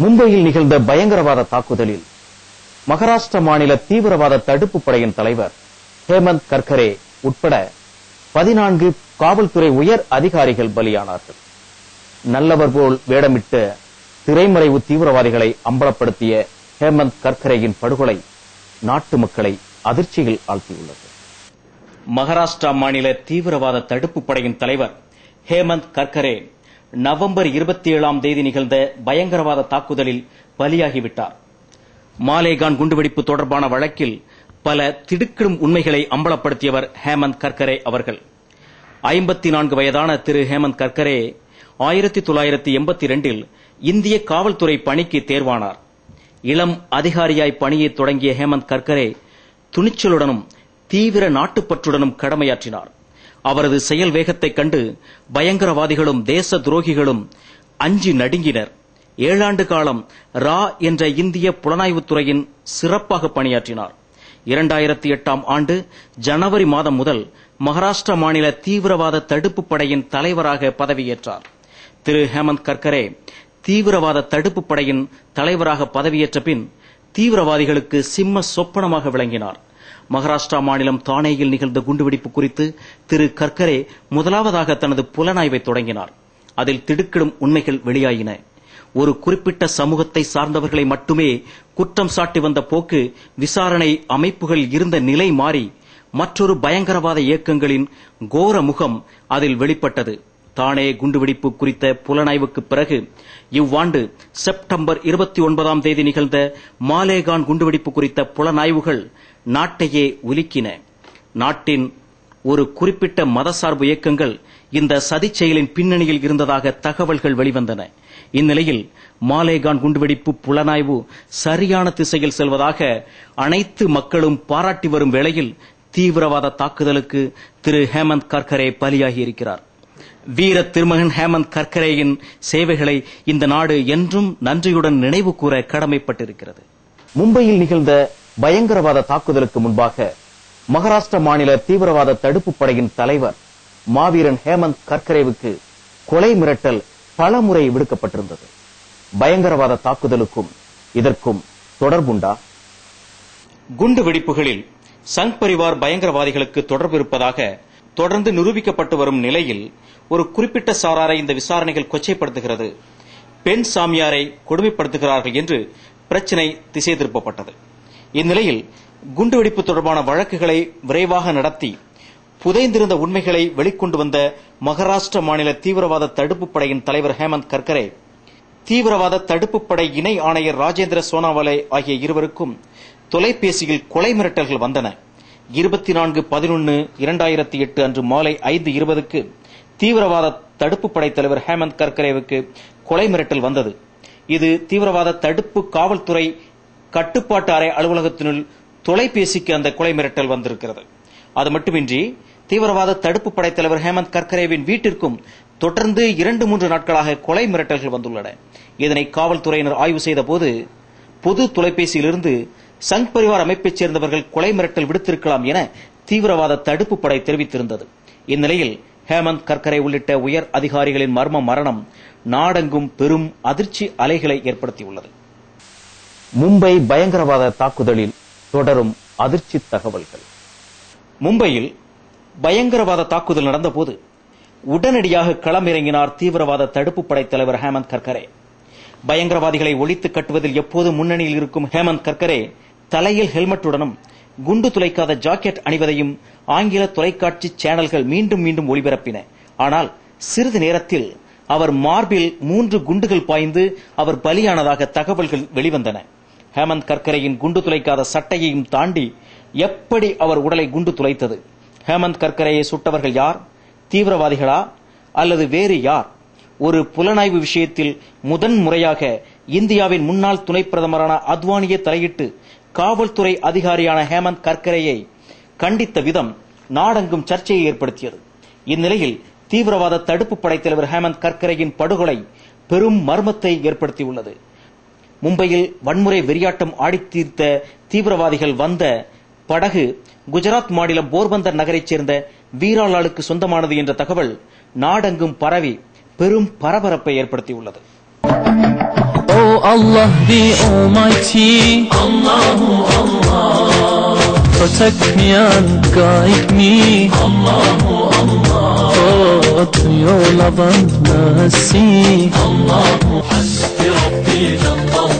மும்பையில் நிகழ்ந்த பயங்கரவாத தாக்குதலில் மகாராஷ்டிர மாநில தீவிரவாத தடுப்பு படையின் தலைவர் ஹேமந்த் கர்கரே உட்பட பதினான்கு காவல்துறை உயர் அதிகாரிகள் பலியானார்கள். நல்லவர் போல் வேடமிட்டு திரைமறைவு தீவிரவாதிகளை அம்பலப்படுத்திய ஹேமந்த் கர்கரேயின் படுகொலை நாட்டு மக்களை அதிர்ச்சியில் ஆழ்த்தியுள்ளது. மகாராஷ்டிரா மாநில தீவிரவாத தடுப்பு படையின் தலைவர் ஹேமந்த் கர்கரே நவம்பர் இருபத்தி ஏழாம் தேதி நிகழ்ந்த பயங்கரவாத தாக்குதலில் பலியாகிவிட்டார். மாலேகான் குண்டுவெடிப்பு தொடர்பான வழக்கில் பல திடுக்கிடும் உண்மைகளை அம்பலப்படுத்தியவர் ஹேமந்த் கர்கரே அவர்கள். ஐம்பத்தி நான்கு வயதான திரு ஹேமந்த் கர்கரே ஆயிரத்தி தொள்ளாயிரத்தி எண்பத்தி இரண்டில் இந்திய காவல்துறை பணிக்கு தேர்வானார். இளம் அதிகாரியாய் பணியை தொடங்கிய ஹேமந்த் கர்கரே துணிச்சலுடனும் தீவிர நாட்டுப்பற்றுடனும் கடமையாற்றினார். அவரது செயல் வேகத்தைக் கண்டு பயங்கரவாதிகளும் தேச துரோகிகளும் அஞ்சி நடுங்கினர். ஏழாண்டு காலம் ரா என்ற இந்திய புலனாய்வுத் துறையின் சிறப்பாக பணியாற்றினார். இரண்டாயிரத்தி எட்டாம் ஆண்டு ஜனவரி மாதம் முதல் மகாராஷ்டிரா மாநில தீவிரவாத தடுப்பு படையின் தலைவராக பதவியேற்றார். திரு. ஹேமந்த் கர்கரே தீவிரவாத தடுப்பு படையின் தலைவராக பதவியேற்ற பின் தீவிரவாதிகளுக்கு சிம்ம சொப்பனமாக விளங்கினார். மகாராஷ்டிரா மாநிலம் தானேயில் நிகழ்ந்த குண்டுவெடிப்பு குறித்து திரு கர்கரே முதலாவதாக தனது புலனாய்வை தொடங்கினார். அதில் திடுக்கிடும் உண்மைகள் வெளியாயின. ஒரு குறிப்பிட்ட சமூகத்தை சார்ந்தவர்களை மட்டுமே குற்றம் சாட்டி வந்த போக்கு விசாரணை அமைப்புகள் இருந்த நிலை மாறி மற்றொரு பயங்கரவாத இயக்கங்களின் கோர முகம் அதில் வெளிப்பட்டது. தானே குண்டுவெடிப்பு குறித்த புலனாய்வுக்கு பிறகு இவ்வாண்டு செப்டம்பர் இருபத்தி ஒன்பதாம் தேதி நிகழ்ந்த மாலேகான் குண்டுவெடிப்பு குறித்த புலனாய்வுகள் நாட்டையே உலுக்கின. நாட்டின் ஒரு குறிப்பிட்ட மதசார்பு இயக்கங்கள் இந்த சதிச் செயலின் பின்னணியில் இருந்ததாக தகவல்கள் வெளிவந்தன. இந்நிலையில் மாலேகான் குண்டுவெடிப்பு புலனாய்வு சரியான திசையில் செல்வதாக அனைத்து மக்களும் பாராட்டி வரும் வேளையில் தீவிரவாத தாக்குதலுக்கு திரு ஹேமந்த் கர்கரே பலியாகியிருக்கிறார். வீர திருமகன் ஹேமந்த் கர்கரேயின் சேவைகளை இந்த நாடு என்றும் நன்றியுடன் நினைவு கூற கடமைப்பட்டிருக்கிறது. மும்பையில் நிகழ்ந்த பயங்கரவாத தாக்குதலுக்கு முன்பாக மகாராஷ்டிர மாநில தீவிரவாத தடுப்பு படையின் தலைவர் மாவீரன் ஹேமந்த் கர்கரேவுக்கு கொலை மிரட்டல் பலமுறை விடுக்கப்பட்டிருந்தது. பயங்கரவாத தாக்குதலுக்கும் இதற்கும் தொடர்புண்டா? குண்டு வெடிப்புகளில் சங் பரிவார் பயங்கரவாதிகளுக்கு தொடர்பு இருப்பதாக தொடர்ந்து நிரூபிக்கப்பட்டு வரும் நிலையில் ஒரு குறிப்பிட்ட சாராரை இந்த விசாரணைகள் கொச்சைப்படுத்துகிறது. பெண் சாமியாரை கொடுமைப்படுத்துகிறார்கள் என்று பிரச்சினை திசை திருப்பப்பட்டது. இந்நிலையில் குண்டுவெடிப்பு தொடர்பான வழக்குகளை விரைவாக நடத்தி புதைந்திருந்த உண்மைகளை வெளிக்கொண்டு வந்த மகாராஷ்டிர மாநில தீவிரவாத தடுப்பு படையின் தலைவர் ஹேமந்த் கர்கரே தீவிரவாத தடுப்பு படை இணை ஆணையர் ராஜேந்திர சோனாவாலே ஆகிய இருவருக்கும் தொலைபேசியில் கொலை மிரட்டல்கள் வந்தன. இருபத்தி நான்கு பதினொன்று இரண்டாயிரத்தி எட்டு அன்று மாலை ஐந்து இருபதுக்கு தீவிரவாத தடுப்பு படை தலைவர் ஹேமந்த் கர்கரேவுக்கு கொலை மிரட்டல் வந்தது. இது தீவிரவாத தடுப்பு காவல்துறை கட்டுப்பாட்டு அறை அலுவலகத்தினுள் தொலைபேசிக்கு அந்த கொலை மிரட்டல் வந்திருக்கிறது. அது மட்டுமின்றி தீவிரவாத தடுப்பு படை தலைவர் ஹேமந்த் கர்கரேவின் வீட்டிற்கும் தொடர்ந்து இரண்டு மூன்று நாட்களாக கொலை மிரட்டல்கள் வந்துள்ளன. இதனை காவல்துறையினர் ஆய்வு செய்த போது பொது தொலைபேசியிலிருந்து சங் பரிவார் அமைப்பைச் சேர்ந்தவர்கள் கொலை மிரட்டல் விடுத்திருக்கலாம் என தீவிரவாத தடுப்பு படை தெரிவித்திருந்தது. இந்நிலையில் ஹேமந்த் கர்கரே உள்ளிட்ட உயர் அதிகாரிகளின் மர்ம மரணம் நாடெங்கும் பெரும் அதிர்ச்சி அலைகளை ஏற்படுத்தியுள்ளது. மும்பை பயங்கரவாத தாக்குதலில் தொடரும் அதிர்ச்சி தகவல்கள். மும்பையில் பயங்கரவாத தாக்குதல் நடந்தபோது உடனடியாக களமிறங்கினார் தீவிரவாத தடுப்பு படை தலைவர் ஹேமந்த் கர்கரே. பயங்கரவாதிகளை ஒழித்து கட்டுவதில் எப்போது முன்னணியில் இருக்கும் ஹேமந்த் கர்கரே தலையில் ஹெல்மெட்டுடனும் குண்டு துளைக்காத ஜாக்கெட் அணிவதையும் ஆங்கில தொலைக்காட்சி சேனல்கள் மீண்டும் மீண்டும் ஒளிபரப்பின. ஆனால் சிறிது நேரத்தில் அவர் மார்பில் மூன்று குண்டுகள் பாய்ந்து அவர் பலியானதாக தகவல்கள் வெளிவந்தன. ஹேமந்த் கர்கரேயின் குண்டு துளைக்காத சட்டையையும் தாண்டி எப்படி அவர் உடலை குண்டு துளைத்தது? ஹேமந்த் கர்கரேயை சுட்டவர்கள் யார்? தீவிரவாதிகளா? அல்லது வேறு யார்? ஒரு புலனாய்வு விஷயத்தில் முதன் முறையாக இந்தியாவின் முன்னாள் துணை பிரதமரான அத்வானியை தலையிட்டு காவல்துறை அதிகாரியான ஹேமந்த் கர்கரேயை கண்டித்த விதம் நாடெங்கும் சர்ச்சையை ஏற்படுத்தியது. இந்நிலையில் தீவிரவாத தடுப்பு படைத்தலைவர் தலைவர் ஹேமந்த் கர்கரேயின் படுகொலை பெரும் மர்மத்தை ஏற்படுத்தியுள்ளது. மும்பையில் வன்முறை வெறியாட்டம் ஆடித்தீர்த்த தீவிரவாதிகள் வந்த படகு குஜராத் மாநிலம் போர்பந்தர் நகரைச் சேர்ந்த வீராளாளுக்கு சொந்தமானது என்ற தகவல் நாடெங்கும் பரவி பெரும் பரபரப்பை ஏற்படுத்தியுள்ளது ओ Allah the Almighty. Allahu Allah. Protect me and guide me. Allahu Allah. Oh, your love and mercy. Allahu 一正栋